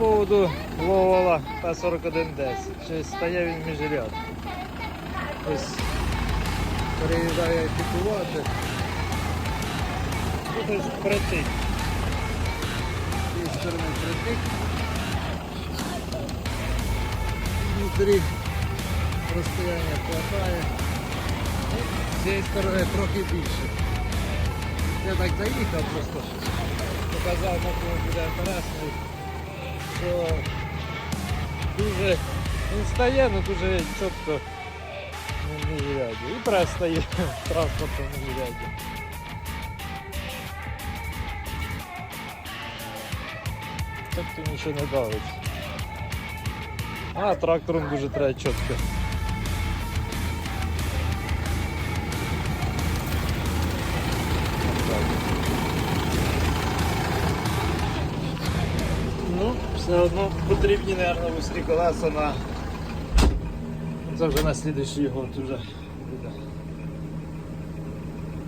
поводу Ловола П-4110. Чи стає він між ряд. Ось переїжджає пікувати. Тут ось притик. З сторони притик. Внутрі розстояння хватає. З цієї сторони трохи більше. Я так заїхав просто. Показав, кому буде інтересно. Що дуже він стає, але дуже чітко не міжряді. І прес стає в транспортному міжряді. Тобто нічого не давить. А трактором дуже треба чітко. Все одно потрібні, мабуть, вустрі колеса на. Це вже на слідуючий год вже буде.